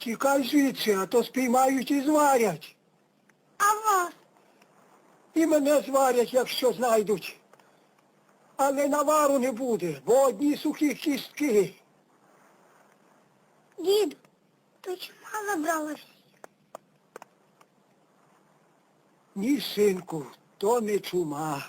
Тікай звідси, а то спіймають і зварять. А вас? І мене зварять, якщо знайдуть. Але навару не буде, бо одні сухі кістки. Дід, то чума забралась? Ні, синку, то не чума.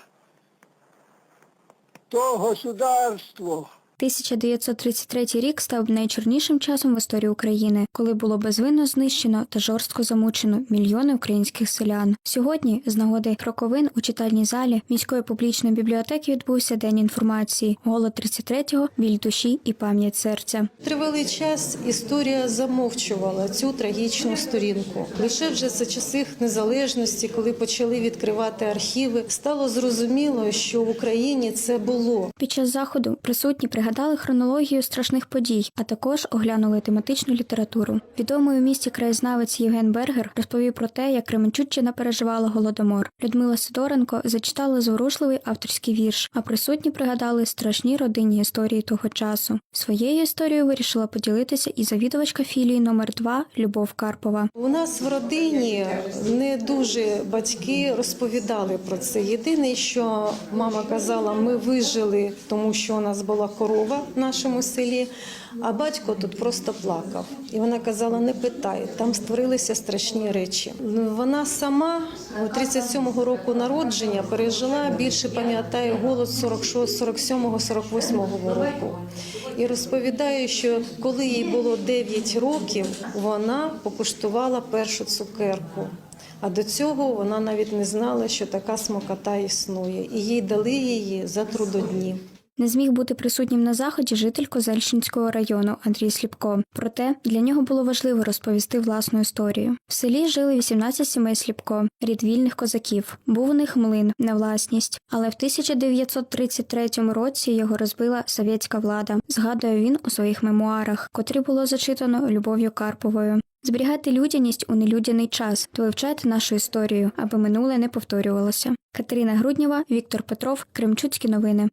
То государство. 1933 рік став найчорнішим часом в історії України, коли було безвинно знищено та жорстко замучено мільйони українських селян. Сьогодні, з нагоди роковин у читальній залі міської публічної бібліотеки відбувся день інформації. Голод 33-го, біль душі і пам'ять серця. Тривалий час історія замовчувала цю трагічну сторінку. Лише вже за часи незалежності, коли почали відкривати архіви, стало зрозуміло, що в Україні це було. Під час заходу присутні пригадали хронологію страшних подій, а також оглянули тематичну літературу. Відомий у місті краєзнавець Євген Бергер розповів про те, як Кременчуччина переживала голодомор. Людмила Сидоренко зачитала зворушливий авторський вірш, а присутні пригадали страшні родинні історії того часу. Своєю історією вирішила поділитися і завідувачка філії номер 2 Любов Карпова. У нас в родині не дуже батьки розповідали про це. Єдине, що мама казала, ми вижили, тому що у нас була корова в нашому селі. А батько тут просто плакав. І вона казала: не питай, там створилися страшні речі. Вона сама 37-го року народження пережила більше пам'ятає голод 46, 47-го, 48-го року. І розповідає, що коли їй було 9 років, вона покуштувала першу цукерку. А до цього вона навіть не знала, що така смакота існує, і їй дали її за трудодні. Не зміг бути присутнім на заході житель Козельщинського району Андрій Сліпко. Проте для нього було важливо розповісти власну історію. В селі жили 18 сімей Сліпко, рід вільних козаків. Був у них млин на власність. Але в 1933 році його розбила совєтська влада. Згадує він у своїх мемуарах, котрі було зачитано Любов'ю Карповою. Зберігати людяність у нелюдяний час та вивчати нашу історію, аби минуле не повторювалося. Катерина Груднєва, Віктор Петров, Кремчуцькі новини.